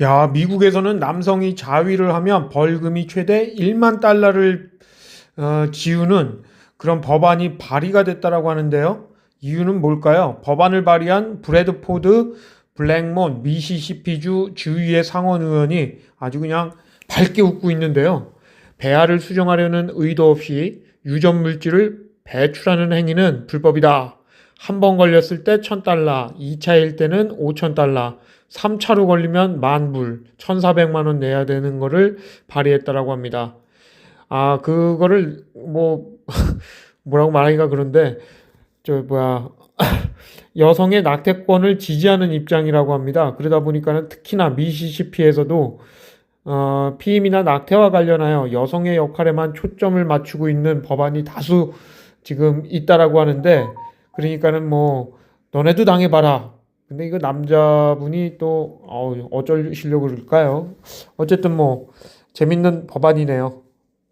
야, 미국에서는 남성이 자위를 하면 벌금이 최대 1만 달러를 어, 지우는 그런 법안이 발의가 됐다라고 하는데요. 이유는 뭘까요? 법안을 발의한 브래드포드 블랙몬 미시시피주 주의회 상원 의원이 아주 그냥 밝게 웃고 있는데요. 배아를 수정하려는 의도 없이 유전 물질을 배출하는 행위는 불법이다. 한 번 걸렸을 때 1000달러, 2차일 때는 5000달러, 3차로 걸리면 만불, 1400만 원 내야 되는 거를 발의했다라고 합니다. 아, 그거를 뭐 뭐라고 말하기가 그런데 저 뭐야 여성의 낙태권을 지지하는 입장이라고 합니다. 그러다 보니까는 특히나 미시시피에서도 어, 피임이나 낙태와 관련하여 여성의 역할에만 초점을 맞추고 있는 법안이 다수 지금 있다라고 하는데 그러니까는 뭐 너네도 당해봐라. 근데 이거 남자분이 또 어우, 어쩌시려고 그럴까요? 어쨌든 뭐 재밌는 법안이네요.